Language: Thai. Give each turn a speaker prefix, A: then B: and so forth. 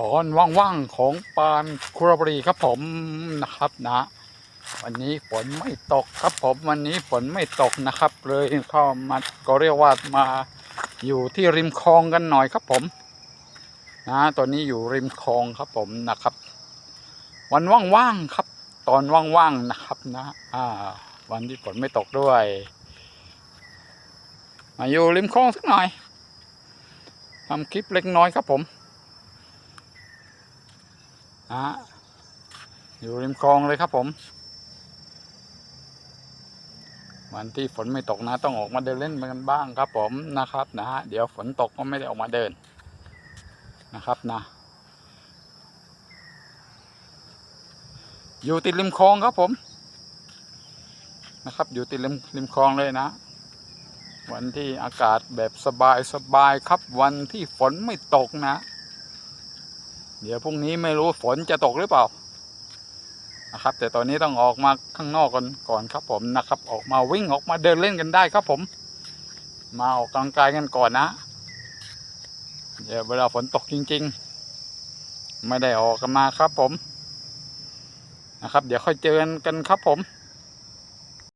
A: ตอนว่างๆของปานคุรบรีครับผมนะครับนะ วันนี้ฝนไม่ตกครับผมวันนี้ฝนไม่ตกนะครับ เลยเข้ามาก็เรียกว่ามาอยู่ที่ริมคลองกันหน่อยครับผม นะตอนนี้อยู่ริมคลองครับผมนะครับ วันว่างๆครับ ตอนว่างๆนะครับนะ อ่า วันที่ฝนไม่ตกด้วย มาอยู่ริมคลองสักหน่อยทำคลิปเล็กน้อยครับผม นะอยู่ริมคลองเลยครับผม วันที่ฝนไม่ตกนะ ต้องออกมาเดินเล่นกันบ้างครับผมนะครับนะฮะเดี๋ยวฝนตกก็ไม่ได้ออกมาเดินนะครับนะ อยู่ติดริมคลองครับผมนะครับ อยู่ติดริมริมคลองเลยนะ วันที่อากาศแบบสบายสบายครับวันที่ฝนไม่ตกนะ เดี๋ยวพรุ่งนี้ไม่รู้ฝนจะตกหรือเปล่านะครับ แต่ตอนนี้ต้องออกมาข้างนอกกันก่อนครับผมนะครับ ออกมาวิ่งออกมาเดินเล่นกันได้ครับผม มาออกกำลังกายกันก่อนนะเดี๋ยวเวลาฝนตกจริง ๆ ไม่ได้ออกกันมาครับผมนะครับ เดี๋ยวค่อยเจอกันครับผม